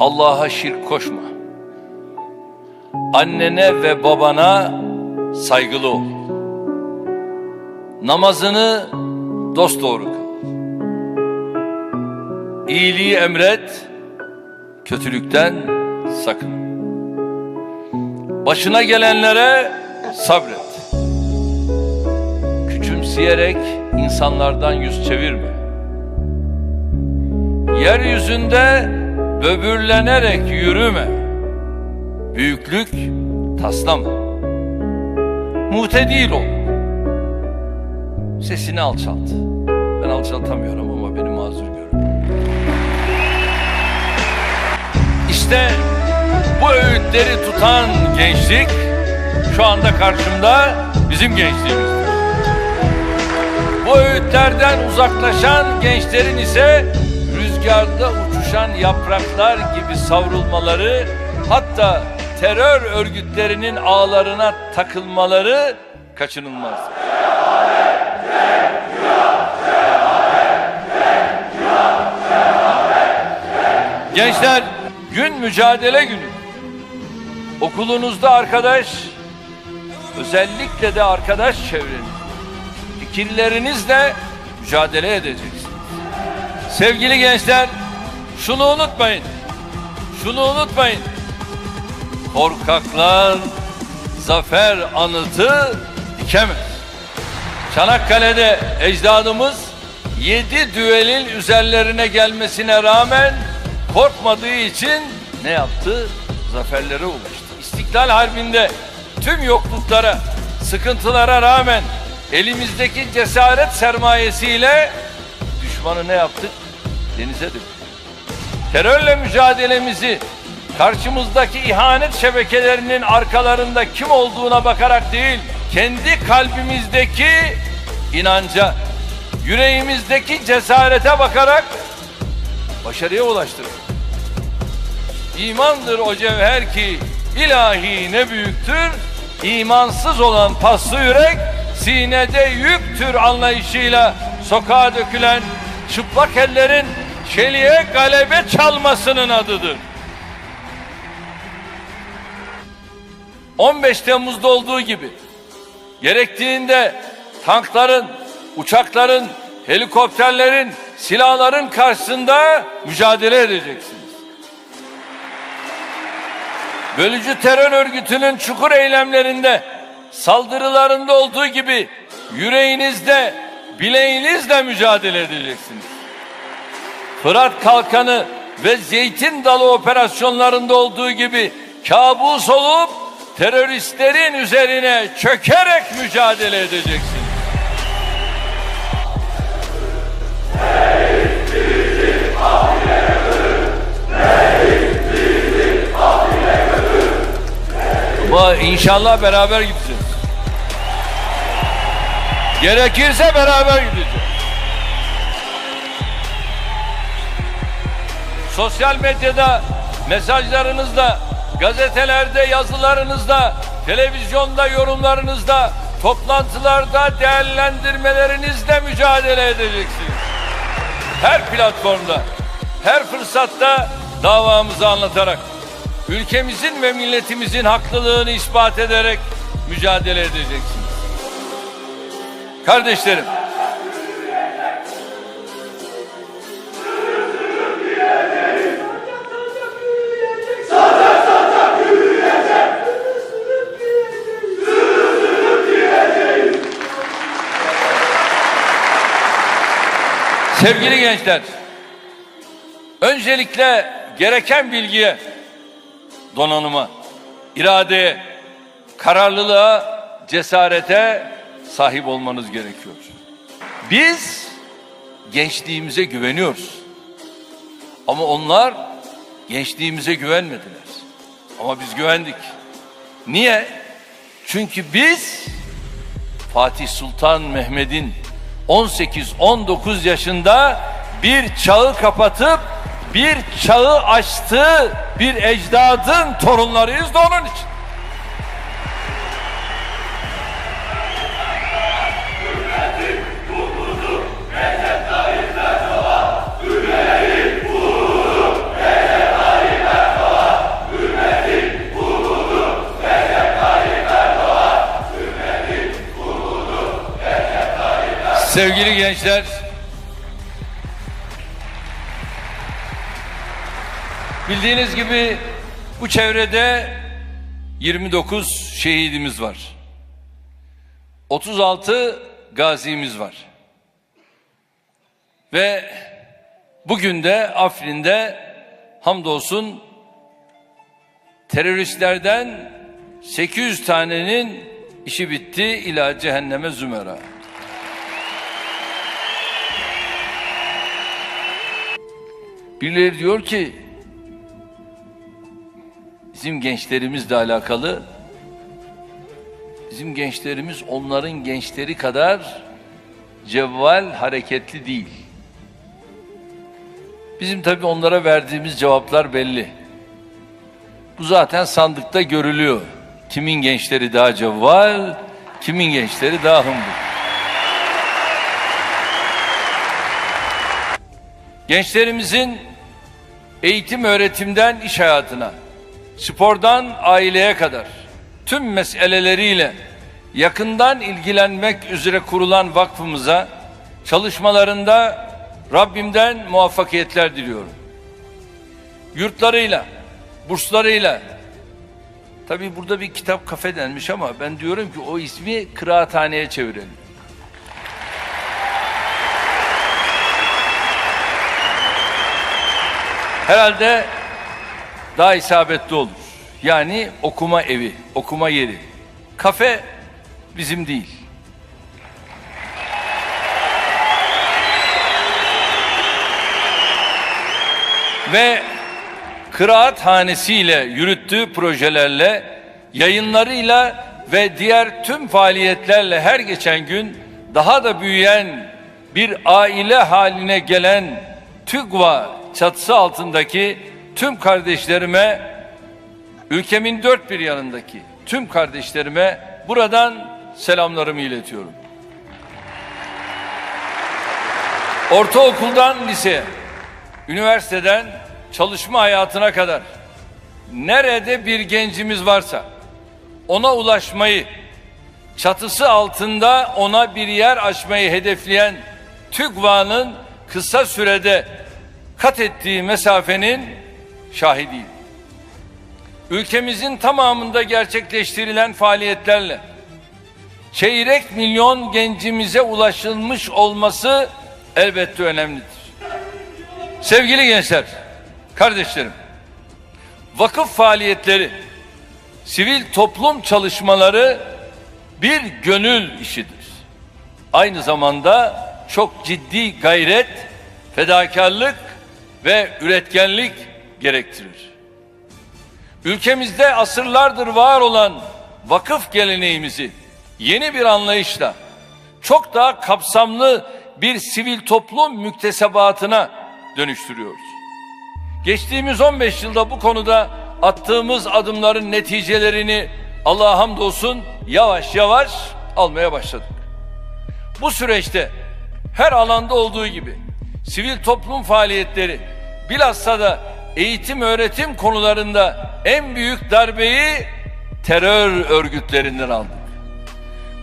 Allah'a şirk koşma. Annene ve babana saygılı ol. Namazını dosdoğru kıl. İyiliği emret, kötülükten sakın. Başına gelenlere sabret. Küçümseyerek insanlardan yüz çevirme. Yeryüzünde böbürlenerek yürüme. Büyüklük taslama. Mutedil ol. Sesini alçalt. Ben alçaltamıyorum ama beni mazur görün. İşte bu öğütleri tutan gençlik şu anda karşımda bizim gençliğimizdir. Bu öğütlerden uzaklaşan gençlerin ise rüzgarda uçuşan yapraklar gibi savrulmaları hatta terör örgütlerinin ağlarına takılmaları kaçınılmaz. Gençler gün mücadele günü. Okulunuzda arkadaş, özellikle de arkadaş çevreniz, fikirlerinizle mücadele edeceksiniz. Sevgili gençler, şunu unutmayın. Şunu unutmayın. Korkaklar zafer anıtı dikemez. Çanakkale'de ecdadımız yedi düelin üzerlerine gelmesine rağmen korkmadığı için ne yaptı? Zaferlere ulaştı. İstiklal Harbi'nde tüm yokluklara, sıkıntılara rağmen elimizdeki cesaret sermayesiyle düşmanı ne yaptık? Denize döktük. Terörle mücadelemizi karşımızdaki ihanet şebekelerinin arkalarında kim olduğuna bakarak değil, kendi kalbimizdeki inanca, yüreğimizdeki cesarete bakarak başarıya ulaştırır. İmandır o cevher ki ilahi ne büyüktür, imansız olan paslı yürek sinede yüktür anlayışıyla sokağa dökülen çıplak ellerin çeliğe galebe çalmasının adıdır. 15 Temmuz'da olduğu gibi gerektiğinde tankların, uçakların, helikopterlerin, silahların karşısında mücadele edeceksiniz. Bölücü terör örgütünün çukur eylemlerinde, saldırılarında olduğu gibi yüreğinizde, bileğinizle mücadele edeceksiniz. Fırat Kalkanı ve Zeytin Dalı operasyonlarında olduğu gibi kabus olup teröristlerin üzerine çökerek mücadele edeceksiniz. Ama inşallah beraber gideceğiz. Gerekirse beraber gideceğiz. Sosyal medyada mesajlarınızda, gazetelerde yazılarınızda, televizyonda yorumlarınızda, toplantılarda değerlendirmelerinizle mücadele edeceksiniz. Her platformda, her fırsatta davamızı anlatarak, ülkemizin ve milletimizin haklılığını ispat ederek mücadele edeceksiniz. Kardeşlerim, Sevgili gençler, öncelikle gereken bilgiye, donanıma, iradeye, kararlılığa, cesarete sahip olmanız gerekiyor. Biz gençliğimize güveniyoruz. Ama onlar gençliğimize güvenmediler. Ama biz güvendik. Niye? Çünkü biz Fatih Sultan Mehmet'in 18-19 yaşında bir çağı kapatıp bir çağı açtığı bir ecdadın torunlarıyız da onun için. Sevgili gençler, bildiğiniz gibi bu çevrede 29 şehidimiz var. 36 gazimiz var. Ve bugün de Afrin'de hamdolsun teröristlerden 800 tanenin işi bitti ila cehenneme zümera. Birileri diyor ki bizim gençlerimizle alakalı bizim gençlerimiz onların gençleri kadar cevval hareketli değil. Bizim tabii onlara verdiğimiz cevaplar belli. Bu zaten sandıkta görülüyor. Kimin gençleri daha cevval, kimin gençleri daha hımbıl. Gençlerimizin eğitim öğretimden iş hayatına, spordan aileye kadar tüm meseleleriyle yakından ilgilenmek üzere kurulan vakfımıza çalışmalarında Rabbimden muvaffakiyetler diliyorum. Yurtlarıyla, burslarıyla, tabi burada bir kitap kafe denmiş ama ben diyorum ki o ismi kıraathaneye çevirelim. Herhalde daha isabetli olur. Yani okuma evi, okuma yeri. Kafe bizim değil. Ve kıraat hanesiyle yürüttüğü projelerle, yayınlarıyla ve diğer tüm faaliyetlerle her geçen gün daha da büyüyen bir aile haline gelen TÜGVA çatısı altındaki tüm kardeşlerime, ülkemin dört bir yanındaki tüm kardeşlerime buradan selamlarımı iletiyorum. Ortaokuldan liseye, üniversiteden çalışma hayatına kadar nerede bir gencimiz varsa ona ulaşmayı, çatısı altında ona bir yer açmayı hedefleyen TÜGVA'nın kısa sürede kat ettiği mesafenin şahidiyim. Ülkemizin tamamında gerçekleştirilen faaliyetlerle çeyrek milyon gencimize ulaşılmış olması elbette önemlidir. Sevgili gençler, kardeşlerim, vakıf faaliyetleri, sivil toplum çalışmaları bir gönül işidir. Aynı zamanda çok ciddi gayret, fedakarlık ve üretkenlik gerektirir. Ülkemizde asırlardır var olan vakıf geleneğimizi yeni bir anlayışla çok daha kapsamlı bir sivil toplum müktesebatına dönüştürüyoruz. Geçtiğimiz 15 yılda bu konuda attığımız adımların neticelerini Allah'a hamdolsun yavaş yavaş almaya başladık. Bu süreçte her alanda olduğu gibi sivil toplum faaliyetleri bilhassa da eğitim öğretim konularında en büyük darbeyi terör örgütlerinden aldık.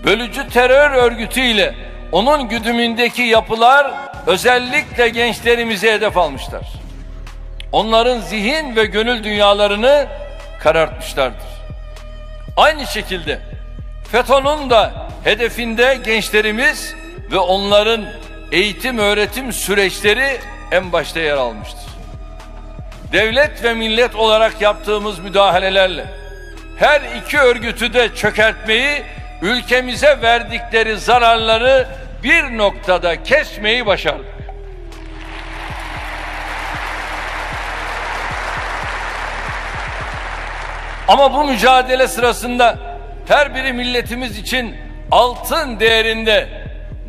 Bölücü terör örgütüyle onun güdümündeki yapılar özellikle gençlerimize hedef almışlar. Onların zihin ve gönül dünyalarını karartmışlardır. Aynı şekilde FETÖ'nün da hedefinde gençlerimiz ve onların eğitim öğretim süreçleri en başta yer almıştır. Devlet ve millet olarak yaptığımız müdahalelerle her iki örgütü de çökertmeyi, ülkemize verdikleri zararları bir noktada kesmeyi başardık. Ama bu mücadele sırasında her biri milletimiz için altın değerinde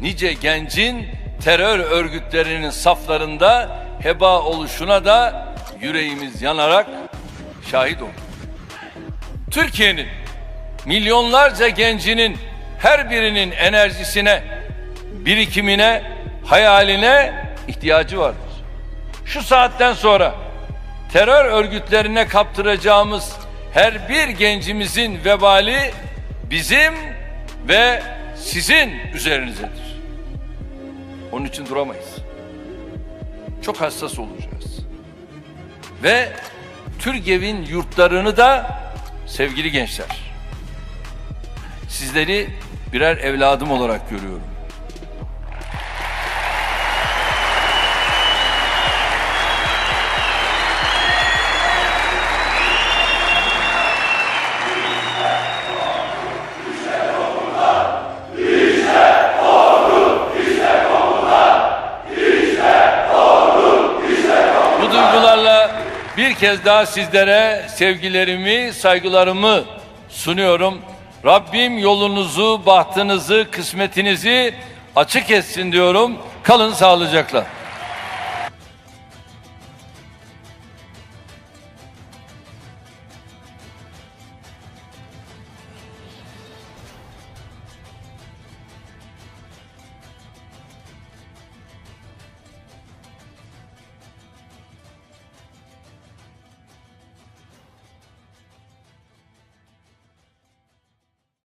nice gencin terör örgütlerinin saflarında heba oluşuna da yüreğimiz yanarak şahit olduk. Türkiye'nin milyonlarca gencinin her birinin enerjisine, birikimine, hayaline ihtiyacı vardır. Şu saatten sonra terör örgütlerine kaptıracağımız her bir gencimizin vebali bizim ve sizin üzerinizdedir. Onun için duramayız. Çok hassas olacağız. Ve Türgev'in yurtlarını da sevgili gençler, sizleri birer evladım olarak görüyorum. Kez daha sizlere sevgilerimi, saygılarımı sunuyorum. Rabbim yolunuzu, bahtınızı, kısmetinizi açık etsin diyorum. Kalın sağlıcakla.